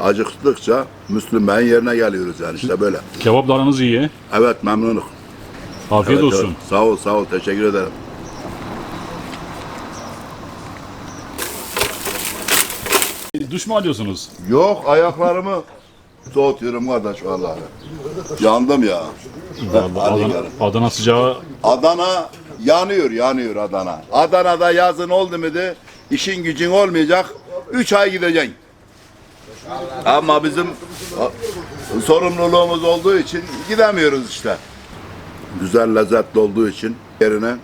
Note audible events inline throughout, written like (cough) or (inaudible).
Acıktıkça Müslüm Bey'in yerine geliyoruz yani işte böyle. Kebaplarınız iyi. Evet memnunum. Afiyet Evet, olsun. evet. Sağ ol sağ ol teşekkür ederim. Duş mu alıyorsunuz? Yok ayaklarımı soğutuyorum kardeş vallahi. Yandım ya. Hadi Adana, gelin. Adana sıcağı Adana yanıyor yanıyor Adana. Adana'da yazın oldu mu de işin gücün olmayacak. Üç ay gideceksin. Ama bizim a, sorumluluğumuz olduğu için gidemiyoruz işte. Güzel lezzetli olduğu için yerine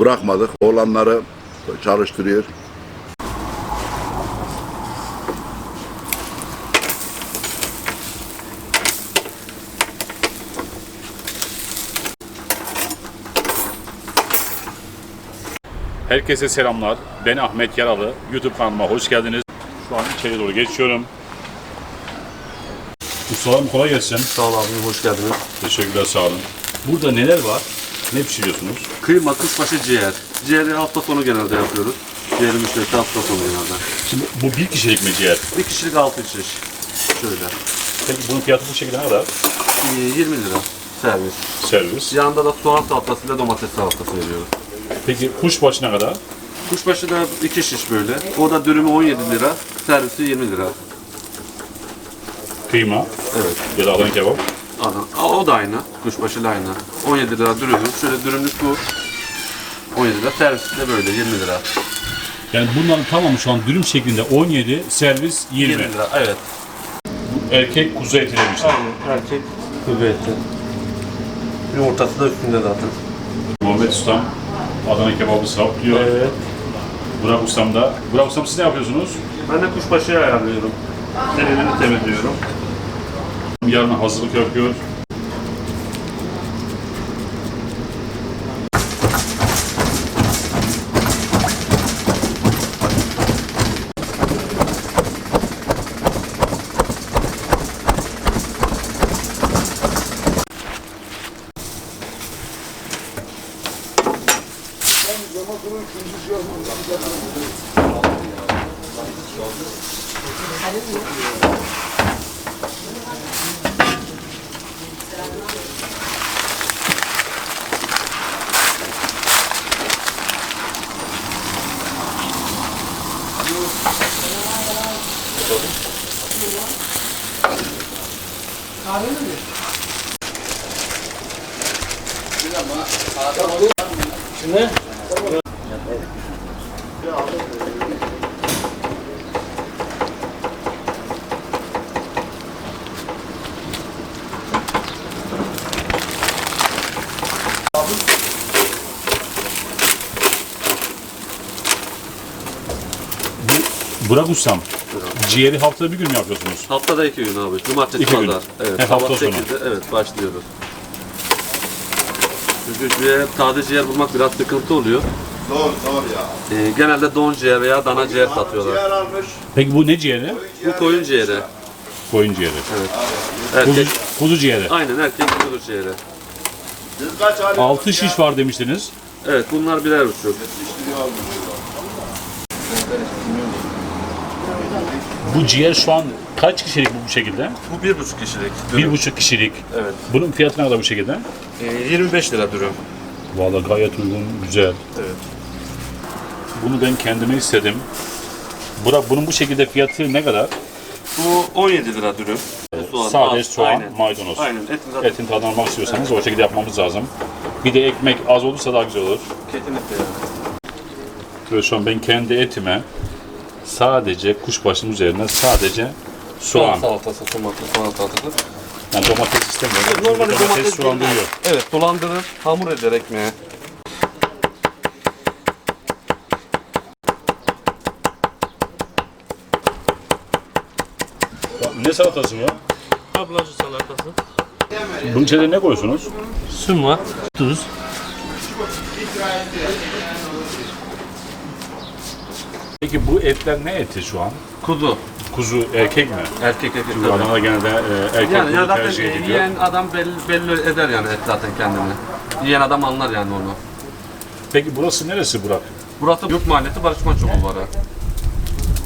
bırakmadık. Oğlanları çalıştırıyor. Herkese selamlar. Ben Ahmet Yaralı. YouTube kanalıma hoş geldiniz. Şu an içeri doğru geçiyorum. Ustalarım kolay gelsin. Sağ ol abi, hoş geldiniz. Teşekkürler sağ olun. Burada neler var? Ne pişiriyorsunuz? Kıyma, kuşbaşı, ciğer. Ciğeri hafta sonu genelde yapıyoruz. Ciğeri müşterisi hafta sonu genelde. Şimdi bu bir kişilik mi ciğer? Bir kişilik altı şiş. Şöyle. Peki bunun fiyatı bu şekilde ne kadar? Ee, 20 lira servis. Servis. Yanında da soğan salatası ile domates salatası veriyoruz. Peki kuşbaşı ne kadar? Kuşbaşı da iki şiş böyle. O da dürümü 17 lira, servisi 20 lira. Kıyma Evet. ya da Adana kebap. Adam. Aa, O da aynı. Kuşbaşı ile aynı. 17 lira dürümü. Şöyle dürümlük bu. 17 lira. Servisi de böyle 20 lira. Yani bunların tamamı şu an dürüm şeklinde 17, servis 20. 20 lira. Evet. Erkek kuzu eti demişler. Aynen. Erkek kuzu eti. Yumurtası da üstünde zaten. Muhammed Ustam Adana kebabı saplıyor. Evet. Burak Ustam da. Burak Ustam siz ne yapıyorsunuz? Ben de kuşbaşıyı ayarlıyorum. Derilerini temizliyorum. Yarın hazırlık yapıyor. Kahve mi? Şunu? Burak Ustam, ciğeri haftada bir gün mü yapıyorsunuz? Haftada iki gün abi. Cumartesi, İki gün. pazar. Evet. Hep sabah hafta sonu. 8'de evet başlıyoruz. Çünkü ciğer, taze ciğer bulmak biraz sıkıntı oluyor. Zor zor ya. Ee, genelde don ciğer veya dana ciğer satıyorlar. Ciğer almış. Peki bu ne ciğeri? Bu koyun ciğeri. Koyun ciğeri. Kuzu, Erkek, kuzu ciğeri. aynen erkek kuzu ciğeri. Siz kaç alıyorsunuz 6 şiş var demiştiniz. Evet bunlar birer buçuk. Bu ciğer şu an kaç kişilik bu, bu şekilde? Bu bir buçuk kişilik. Bir buçuk kişilik. Evet. Bunun fiyatı ne kadar bu şekilde? Ee, 25 lira dürüm. Vallahi gayet uygun, güzel. Evet. Bunu ben kendime istedim. Burak bunun bu şekilde fiyatı ne kadar? Bu 17 lira dürüm. Sadece az, soğan, aynen. maydanoz. Aynen. Etin zaten Etin tadını almak istiyorsanız o şekilde yapmamız lazım. Bir de ekmek az olursa daha güzel olur. kesinlikle yani. Ve şu an ben kendi etime sadece kuşbaşının üzerine sadece Soğan soğan. salatası, domates, soğan salatası. Yani domates istemiyorum. Çünkü Normalde domates, domates duyuyor. Evet, dolandırır, hamur eder ekmeğe. Ne salatası bu? Ablacı salatası. Bunun içine ne koyuyorsunuz? Suma, tuz. Peki bu etler ne eti şu an? Kuzu. Kuzu erkek mi? Erkek eti Çünkü tabii. Adana'da genelde e, erkek Yani, kuzu yani zaten tercih e, ediliyor. yiyen adam belli, belli eder yani et zaten kendini. Yiyen adam anlar yani onu. Peki burası neresi Burak? Burası Yurt Mahallesi Barış Manço Bulvarı.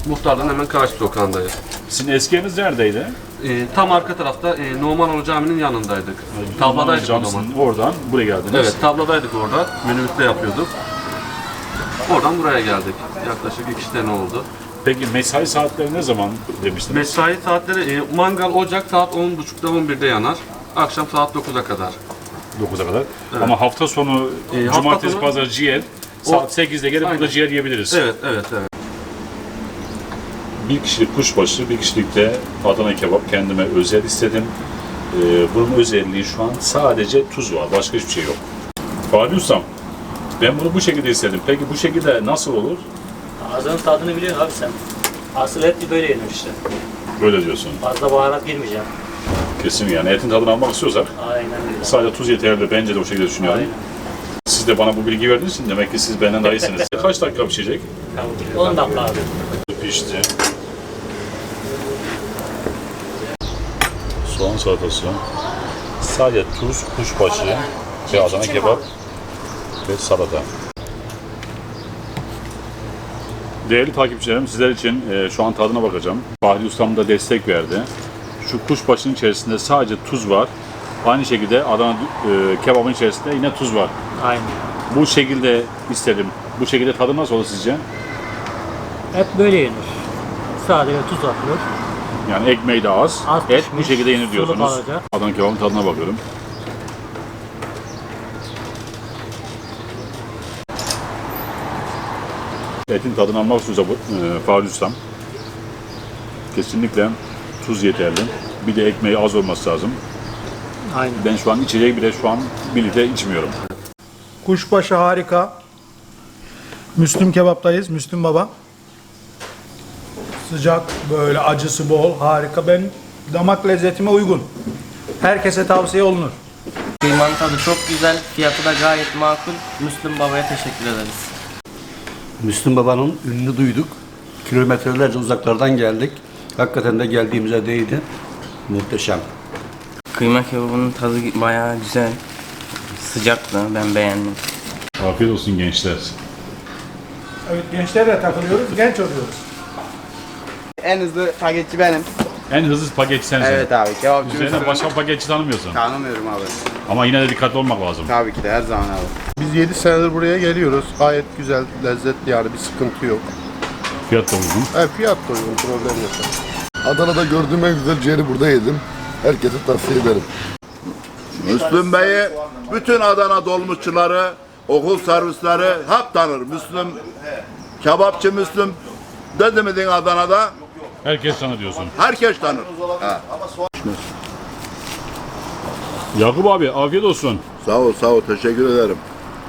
Muhtardan hemen karşı sokağındayız. Sizin eski eviniz neredeydi? E, tam arka tarafta e, Numanoğlu Camii'nin yanındaydık. Tabladaydık o zaman. Oradan buraya geldiniz. Evet, tabladaydık orada. Minibüste yapıyorduk. Oradan buraya geldik. Yaklaşık iki sene oldu. Peki mesai saatleri ne zaman demiştiniz? Mesai saatleri e, mangal ocak saat 10.30'da 11'de yanar. Akşam saat 9'a kadar. 9'a kadar. Ama hafta sonu Ee, hafta cumartesi sonu- pazar ciğer saat 8'de gelip Aynen. burada ciğer yiyebiliriz. Evet, evet, evet. Bir kişilik kuşbaşı, bir kişilik de Adana kebap kendime özel istedim. Ee, bunun özelliği şu an sadece tuz var. Başka hiçbir şey yok. Fahri Ustam, ben bunu bu şekilde istedim. Peki bu şekilde nasıl olur? Ağzının tadını biliyorsun abi sen. Asıl et böyle yenir işte. Böyle diyorsun. Fazla baharat girmeyeceğim. Kesin yani etin tadını almak istiyorsak Aynen öyle. sadece tuz yeterli. Bence de o şekilde düşünüyorum. Aynen. Siz de bana bu bilgi verdiğiniz için demek ki siz benden daha iyisiniz. (laughs) Kaç dakika pişecek? 10 dakika abi. Pişti. Soğan salatası. Sadece tuz, kuşbaşı ve Adana kebap ve salata. Değerli takipçilerim sizler için e, şu an tadına bakacağım. Bahri Ustam da destek verdi. Şu kuşbaşının içerisinde sadece tuz var. Aynı şekilde Adana e, kebabın içerisinde yine tuz var. Aynen. Bu şekilde istedim. Bu şekilde tadı nasıl olur sizce? Et böyle yenir. Sadece tuz atılır. Yani ekmeği de az, Az et bu şekilde yenir diyorsunuz. Adana kebabın tadına bakıyorum. Etin tadını almak bu e, Fahri Ustam. Kesinlikle tuz yeterli. Bir de ekmeği az olması lazım. Aynen. Ben şu an içecek bile şu an birlikte içmiyorum. Kuşbaşı harika. Müslüm kebaptayız. Müslüm baba. Sıcak, böyle acısı bol, harika. Ben damak lezzetime uygun. Herkese tavsiye olunur. Kıymanın tadı çok güzel, fiyatı da gayet makul. Müslüm Baba'ya teşekkür ederiz. Müslüm Baba'nın ününü duyduk. Kilometrelerce uzaklardan geldik. Hakikaten de geldiğimize değdi. Muhteşem. Kıyma kebabının tadı bayağı güzel. Sıcaktı, ben beğendim. Afiyet olsun gençler. Evet gençlerle takılıyoruz, genç oluyoruz. En hızlı paketçi benim. En hızlı paketçi sensin. Evet abi kebapçı Üzerine başka paketçi tanımıyorsun. Tanımıyorum abi. Ama yine de dikkatli olmak lazım. Tabii ki de her zaman abi. Biz 7 senedir buraya geliyoruz. Gayet güzel, lezzetli yani bir sıkıntı yok. Fiyat da uygun. Evet, fiyat da uygun, problem yok. Adana'da gördüğüm en güzel ciğeri burada yedim. Herkese tavsiye ederim. Müslüm Bey'i bütün Adana dolmuşçuları, okul servisleri hep tanır. Müslüm, kebapçı Müslüm dedi mi din Adana'da Herkes sana diyorsun. herkes tanır. Ha. Yakup abi afiyet olsun. Sağ ol sağ ol teşekkür ederim.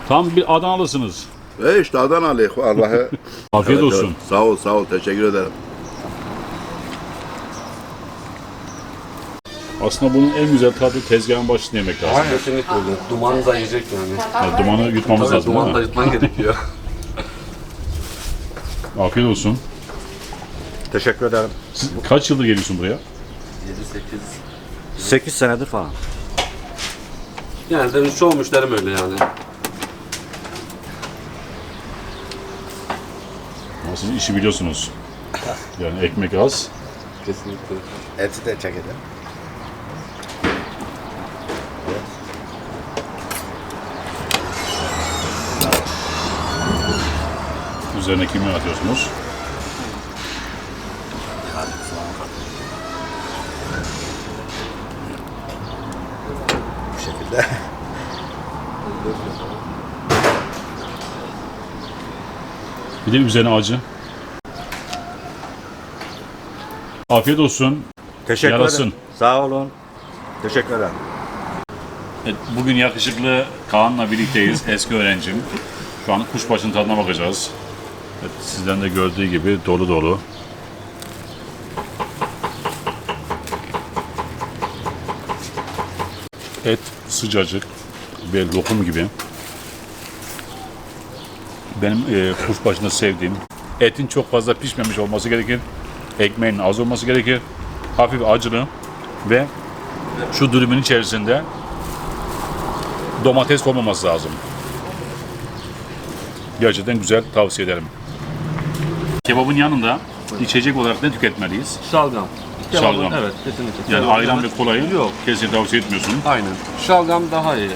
Tam bir Adanalısınız. E işte Adana'lı Allah'ı. (laughs) Afiyet Evet, olsun. evet. Sağ ol sağ ol teşekkür ederim. Aslında bunun en güzel tadı tezgahın başında yemek lazım. Kesinlikle öyle. Dumanı da yiyecek yani. Yani dumanı yutmamız Tabii lazım dumanı da değil yutman gerekiyor. (laughs) (laughs) Afiyet olsun. Teşekkür ederim. Siz kaç yıldır geliyorsun buraya? 8 senedir falan. Yani benim çoğu müşterim öyle yani. Ama siz işi biliyorsunuz. Yani ekmek az. Kesinlikle. Eti de çekelim. Üzerine kimyon atıyorsunuz. Bu şekilde. (laughs) Bir de üzerine acı. Afiyet olsun. Teşekkür Yarasın. ederim. Sağ olun. Teşekkür ederim. Evet, bugün yakışıklı Kaan'la birlikteyiz. (laughs) Eski öğrencim. Şu an kuşbaşının tadına bakacağız. Evet, sizden de gördüğü gibi dolu dolu. Et sıcacık ve lokum gibi. Benim e, kuşbaşında sevdiğim Etin çok fazla pişmemiş olması gerekir. Ekmeğin az olması gerekir. Hafif acılı ve şu dürümün içerisinde domates olmaması lazım. Gerçekten güzel tavsiye ederim. Kebabın yanında içecek olarak ne tüketmeliyiz? Şalgam. Şalgam. Evet kesinlikle. Yani Kebabın ayran ve kolayı Yok. kesin tavsiye etmiyorsun. Aynen. Şalgam daha iyi.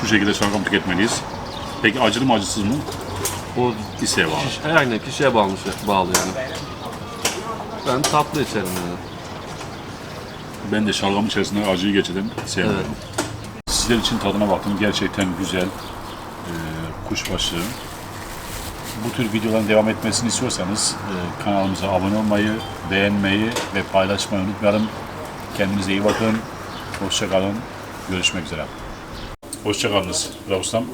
Şu şekilde şalgam tüketmeliyiz. Peki acılı mı acısız mı? O İsteğe bağlı. aynen kişiye bağlı, bağlı yani. Ben tatlı içerim yani. Ben de şalgam içerisinde acıyı geçirdim. Evet. Sizler için tadına baktım. Gerçekten güzel. Ee, kuşbaşı. Bu tür videoların devam etmesini istiyorsanız e, kanalımıza abone olmayı, beğenmeyi ve paylaşmayı unutmayalım. Kendinize iyi bakın. Hoşça kalın. Görüşmek üzere. Hoşça kalınız. Ustam.